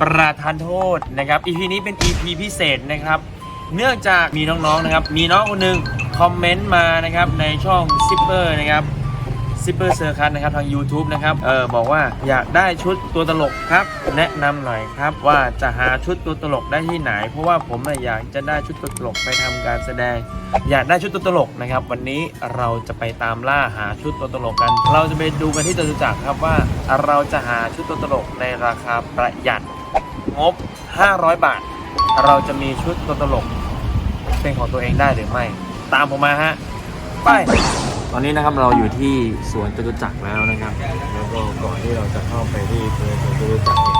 ประทานโทษนะครับ EP นี้เป็น EP พิเศษนะครับ เนื่องจากมีน้องๆนะครับ มีน้องคนหนึ่งคอมเมนต์มานะครับในช่องซิปเปอร์นะครับซิปเปอร์เซอร์คัสนะครับทาง YouTube นะครับ เออบอกว่าอยากได้ชุดตัวตลกครับ แนะนำหน่อยครับว่าจะหาชุดตัวตลกได้ที่ไหน เพราะว่าผมน่ะอยากจะได้ชุดตัวตลกไปทำการแสดง อยากได้ชุดตัวตลกนะครับ วันนี้เราจะไปตามล่าหาชุดตัวตลกกัน เราจะไปดูกันที่จตุจักรครับว่าเราจะหาชุดตัวตลกในราคาประหยัด งบ 500 บาท เราจะมีชุดตัวตลกเป็นของตัวเองได้หรือไม่ ตามผมมาฮะ ไป ตอนนี้นะครับเราอยู่ที่สวนจตุจักรแล้วนะครับ แล้วก็ก่อนที่เราจะเข้าไปที่สวนจตุจักรเนี่ย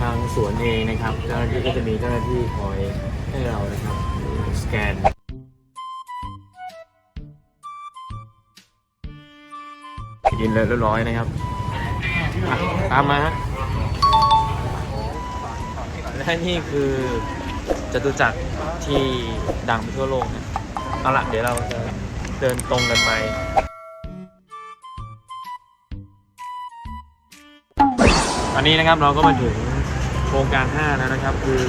ทางสวนเองนะครับเจ้าหน้าที่ก็จะมีเจ้าหน้าที่คอยให้เรานะครับสแกนยินเลยเรียบร้อยนะครับ ตามมาฮะ และนี่คือจตุจักรที่ดังไปทั่วโลกนะเอาละเดี๋ยวเราจะเดินตรงกันไปอันนี้นะครับเราก็มาถึงโครงการ 5 แล้วนะครับ คือ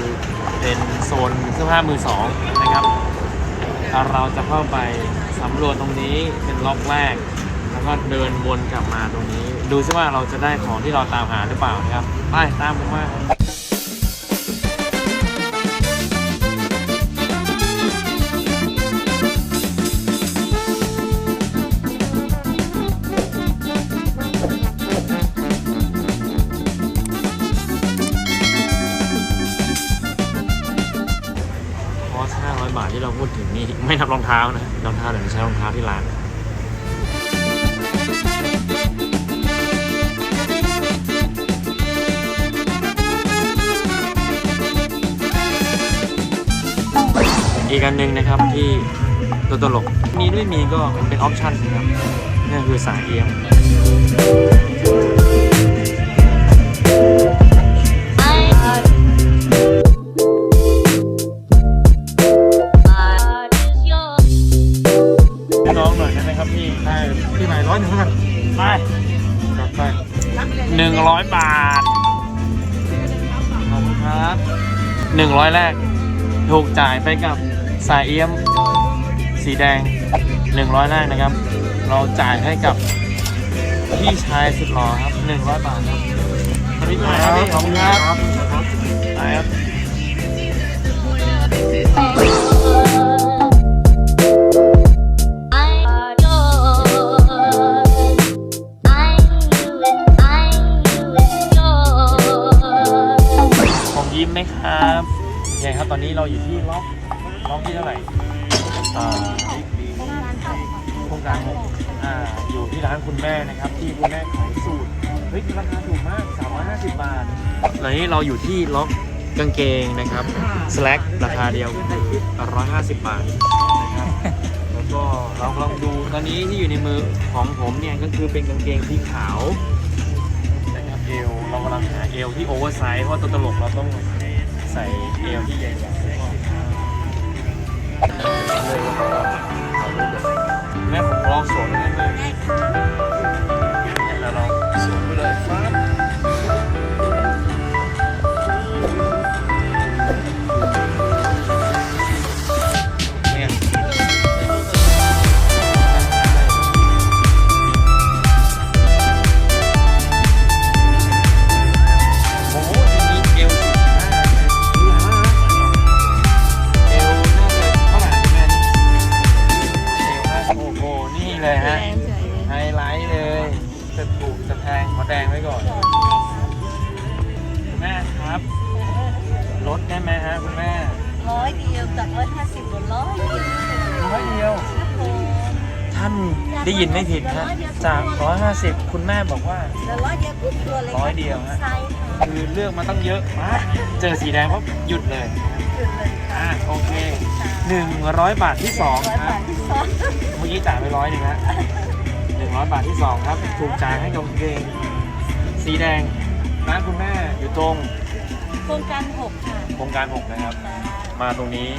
เป็นโซนเสื้อผ้ามือสองนะครับ เราจะเข้าไปสำรวจตรงนี้เป็นล็อกแรก แล้วก็เดินวนกลับมาตรงนี้ ดูซิว่าเราจะได้ของที่เราตามหาหรือเปล่านะครับ ไปตามผมมา งนี่ไม่นับรองเท้านะรองเท้าเดี๋ยวใช้รองเท้าที่ร้านอีกอันหนึ่งนะครับที่ตัวตลกมีด้วยมีก็เป็นออปชั่นนะครับนั่คือสายเอียม ครับพี่ได้พี่ใหม่ร้อยหนึ่งครับไปจัดไปหนึ่งร้อยบาทขอบคุณครับหนึ่งร้อยแรก ถูกจ่ายไปกับสายเอี้ยม สีแดงหนึ่งร้อยแรกนะครับ เราจ่ายให้กับพี่ชายสุดหล่อครับหนึ่งร้อยบาทครับสวัสดีครับพี่ขอบคุณครับไปครับ ครับโอเคครับตอนนี้เราอยู่ที่ล็อกล็อกที่เท่าไหร่อ่าโครงการหกอ่าอยู่ที่ร้านคุณแม่นะครับ ที่คุณแม่ขายสูตรเฮ้ยราคาถูกมาก 350 บาทตอนนี้เราอยู่ที่ล็อกกางเกงนะครับ slack ราคาเดียว 150 บาทนะครับแล้วก็เราลองดูตอนนี้ที่อยู่ในมือของผมเนี่ยก็คือเป็นกางเกงสีขาวนะครับเอวเรากำลังหาเอวที่โอเวอร์ไซส์เพราะตัวตลกเราต้อง ใส่เอวที่ใหญ่ๆแม่ผมลองสวม ได้ยินไม่ผิดฮะจาก150คุณแม่บอกว่าเหลือร้อยเดียวทุกตัวเลยร้อยเดียวฮะ ไซส์ค่ะคือเลือกมาตั้งเยอะมาเจอสีแดงปั๊บหยุดเลย หยุดเลยค่ะอะโอเค 100 บาทที่ร้อย2ครับบาทที่สองเมื่อกี้จ่ายไปร้อยหนึ่งฮะ100บาทที่2ครับ ถูกจ่ายให้กับกางเกงสีแดงร้านคุณแม่อยู่ตรงโครงการหกค่ะโครงการ6นะครับ มาตรงนี้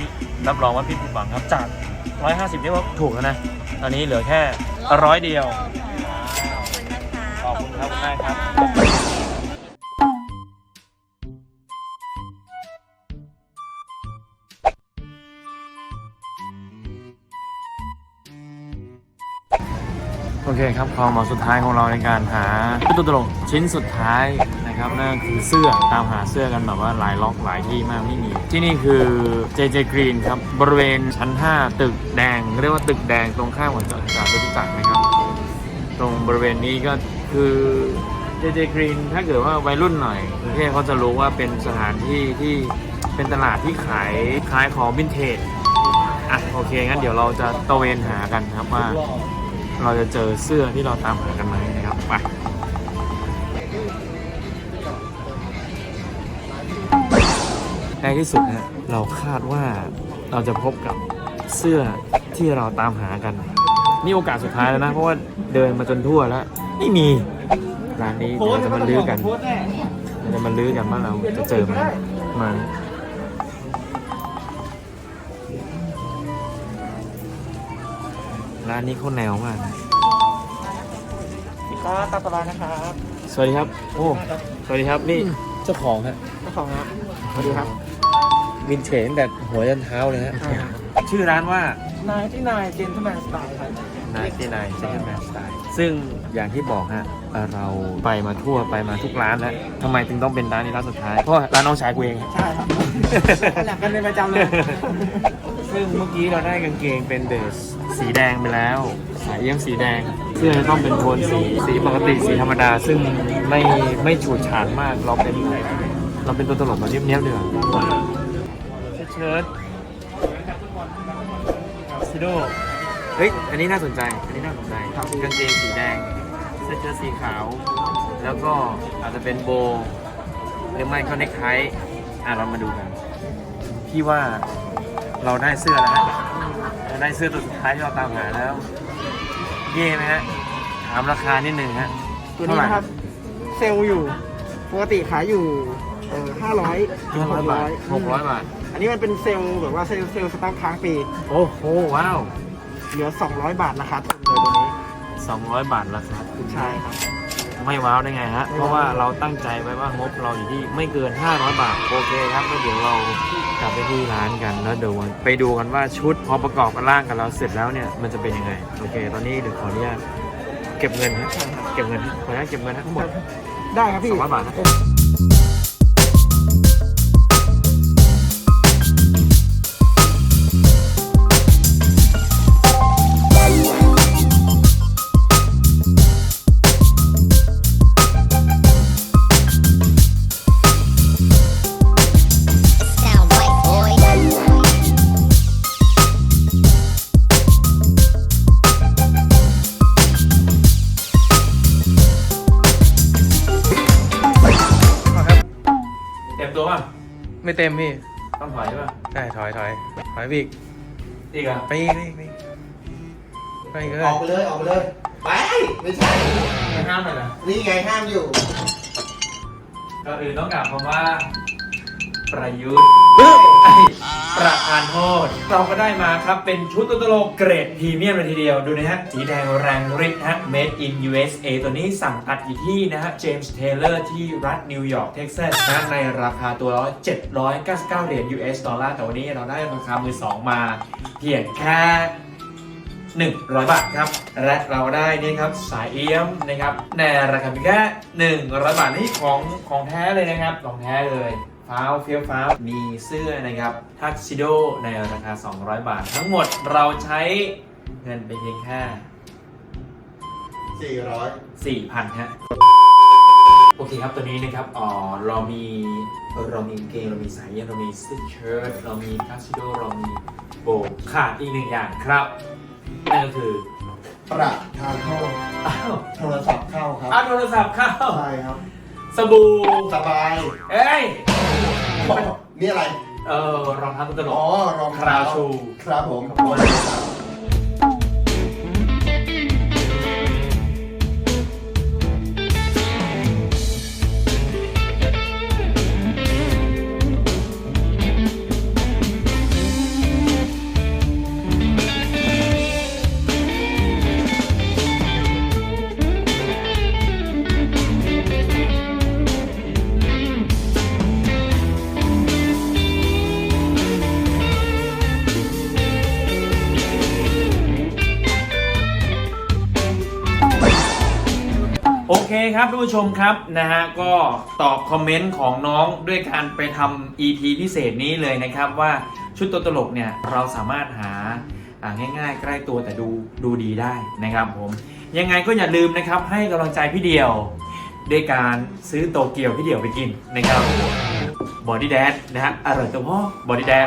รับรองว่าพี่ผิดหวังครับจาก ร้อยห้าสิบนี่ว่าถูกแล้วนะ ตอนนี้เหลือแค่ร้อยเดียว ขอบคุณครับคุณแม่ครับ โอเคครับความหมางสุดท้ายของเราในการหาตุ๊ดตุ๊ดตลกชิ้นสุดท้าย นะครับนั่นคือเสื้อตามหาเสื้อกันแบบว่าหลายล็อกหลายที่มากไม่มี ที่นี่คือ JJ Green ครับ บริเวณชั้น 5 ตึกแดง เรียกว่าตึกแดงตรงข้ามกับจตุจักรจตุจักรนะครับ ตรงบริเวณนี้ก็คือ JJ Green ถ้าเกิดว่าวัยรุ่นหน่อยกรุงเทพเขาจะรู้ว่าเป็นสถานที่ที่เป็นตลาดที่ขายขายของวินเทจอะโอเคงั้นเดี๋ยวเราจะตระเวนหากันครับว่า เราจะเจอเสื้อที่เราตามหากันไหมนะครับไป ในที่สุดนะเราคาดว่าเราจะพบกับเสื้อที่เราตามหากัน นี่โอกาสสุดท้ายแล้วนะ เพราะว่าเดินมาจนทั่วแล้ว ไม่มีร้านนี้เดี๋ยวเราจะมาลื้อกันเราจะมาลื้อกันว่าเราจะเจอไหมมาร้านนี้เขาแนวมากนะครับตามสบายนะครับสวัสดีครับ โอ้ สวัสดีครับนี่เจ้าของฮะเจ้าของครับ สวัสดีครับวินเทจตั้งแต่หัวยันเท้าเลยฮะใช่ครับชื่อร้านว่านายที่นายเจนทแมนสไตล์ครับนายที่นายเซ็นแมนสไตล์ซึ่งอย่างที่บอกฮะเอ่อเราไปมาทั่วไปมาทุกร้านแล้วทำไมถึงต้องเป็นร้านนี้ร้านสุดท้ายเพราะว่าร้านน้องชายกูเองฮะใช่ครับแลกกันเป็นประจำเลยซึ่งเมื่อกี้เราได้กางเกงเป็นเดสสีแดงไปแล้ว สายเอี้ยมสีแดงเสื้อต้องเป็นโทนสีสีปกติสีธรรมดา ซึ่งไม่ไม่ฉูดฉาดมากเราเป็น เราเป็นตัวตลกมาเนี้ยบๆเดือเชิ้ตซิโดเฮ้ย อันนี้น่าสนใจ อันนี้น่าสนใจกางเกงสีแดง เสื้อเชิ้ตสีขาว แล้วก็อาจจะเป็นโบว์หรือไม่ก็เนคไทอะเรามาดูกัน พี่ว่าเราได้เสื้อแล้วฮะเราได้เสื้อตัวสุดท้ายที่เราตามหาแล้ว เย่ไหมฮะ ถามราคานิดนึงฮะตัวนี้นะครับ เซลล์อยู่ ปกติขายอยู่ เอ่อห้าร้อยห้าร้อยบาทหกร้อยบาท อันนี้มันเป็นเซลล์แบบว่าเซลล์เซลล์สต็อกค้างปี โอ้โห ว้าว เหลือ200บาทราคาทุนเลยตัวนี้สองร้อยบาทราคาถูกใช่ครับ ไม่ว้าวได้ไงฮะไม่ว้าวเพราะว่าเราตั้งใจไว้ว่างบเราอยู่ที่ไม่เกิน 500 บาท โอเคครับแล้วเดี๋ยวเรากลับไปที่ร้านกันแล้วเดี๋ยวไปดูกันว่าชุดพอประกอบกันร่างกันแล้วเสร็จแล้วเนี่ยมันจะเป็นยังไง โอเค ตอนนี้เดี๋ยวขออนุญาตเก็บเงินฮะเก็บเงินฮะขออนุญาตเก็บเงินฮะทั้งหมดได้ครับพี่สองร้อยบาทนะ ต็มตัวป่ะไม่เต็มพี่ต้องถอยใช่ป่ะใช่ถอยถอยถอยพี่อีกอะไปอีกไปอีกไปอีกไปอีกเลออกไปเลยออกไปเลย ไป ไม่ใช่ไม่ห้ามเลยนะนี่ไงห้ามอยู่ ก็อื่นต้องกล่าวคำว่า ประยุทธ์ประทานโทษ เราก็ได้มาครับ เป็นชุดตัวตลกเกรดพรีเมียมเลยทีเดียวดูนะฮะ สีแดงแรงฤทธิ์ฮะ made in USA ตัวนี้สั่งตัดอยู่ที่นะฮะ James Taylor ที่รัฐนิวยอร์กเท็กซัสนะในราคาตัวละ799 เหรียญ US ดอลลาร์แต่วันนี้เราได้ราคามือสองมา เพียงแค่100 บาทครับ และเราได้นี่ครับสายเอี้ยมนะครับในราคาเพียงแค่100 บาทนี่ของของแท้เลยนะครับของแท้เลย ฟ้าวเฟี้ยวฟ้าวมีเสื้อนะครับทักซิโดในราคา 200 บาท ทั้งหมดเราใช้เงินไปเพียงแค่400 4,000ฮะโอเคครับตัวนี้นะครับอ๋อเรามีเรามีกางเกงเรามีสายเอี้ยมเรามีเสื้อเชิ้ตเรามีทักซิโดเรามีโบว์ขาดอีกหนึ่งอย่างครับนั่นก็คือประทานโทษอ้าวโทรศัพท์เข้าครับ เอาโทรศัพท์เข้า ใช่ครับ สบู่สบายเอ้ยนี่อะไร เออรองเท้าตลอ๋อกรองคราวชู ครับผมโครับท่านผู้ชมครับนะฮะก็ตอบคอมเมนต์ของน้องด้วยการไปทำ EP พิเศษนี้เลยนะครับว่าชุดตัวตลกเนี่ยเราสามารถหาง่ายๆ ใกล้ตัวแต่ดูดูดีได้นะครับผมยังไงก็อย่าลืมนะครับให้กำลังใจพี่เดียวด้วยการซื้อโตเกียวพี่เดียวไปกินนะครับบอดี้แดนนะฮะอร่อยตัวพ่อบอดี้แดน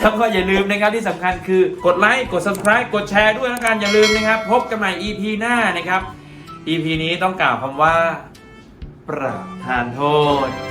แล้วก็อย่าลืมนะครับที่สำคัญคือกดไลค์กด subscribe กดแชร์ด้วยนะกันอย่าลืมนะครับ พบกันใหม่ EP หน้านะครับ EP นี้ต้องกล่าวคำว่า ประทานโทษ